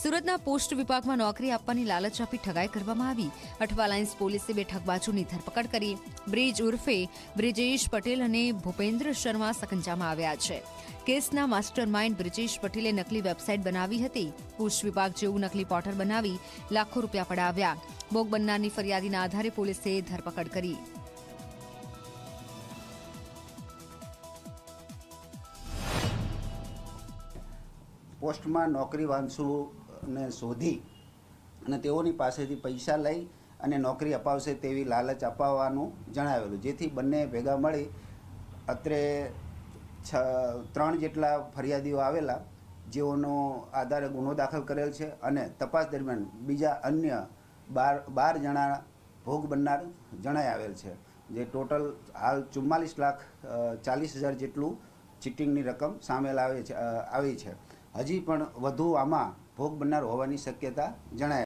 સુરતના પોસ્ટ વિભાગમાં નોકરી આપવાની લાલચ આપી ઠગાઈ કરવામાં આવી. અઠવા લાઇન્સ પોલીસે બે ઠગબાજોની ધરપકડ કરી. બ્રિજ ઉર્ફે બ્રિજેશ પટેલ અને ભૂપેન્દ્ર શર્મા સકંજામાં આવ્યા છે. કેસના માસ્ટર માઇન્ડ બ્રિજેશ પટેલે નકલી વેબસાઇટ બનાવી હતી. પોસ્ટ વિભાગ જેવું નકલી પોર્ટલ બનાવી લાખો રૂપિયા પડાવ્યા. ભોગ બનનારની ફરિયાદીના આધારે પોલીસે ધરપકડ કરી. પોસ્ટમાં નોકરી વાંચુને શોધી અને તેઓની પાસેથી પૈસા લઈ અને નોકરી અપાવશે તેવી લાલચ અપાવવાનું જણાવેલું. જેથી બંને ભેગા મળી અત્રે છ, ત્રણ જેટલા ફરિયાદીઓ આવેલા, જેઓનો આધારે ગુનો દાખલ કરેલ છે અને તપાસ દરમિયાન બીજા અન્ય બાર બાર જણા ભોગ બનનાર જણાઈ આવેલ છે. જે ટોટલ હાલ ચુમ્માલીસ લાખ ચાલીસ હજાર જેટલું ચીટિંગની રકમ સામેલ આવે છે આવી છે. હજી પણ વધુ આમાં ભોગ બનનાર હોવાની શક્યતા જણાય.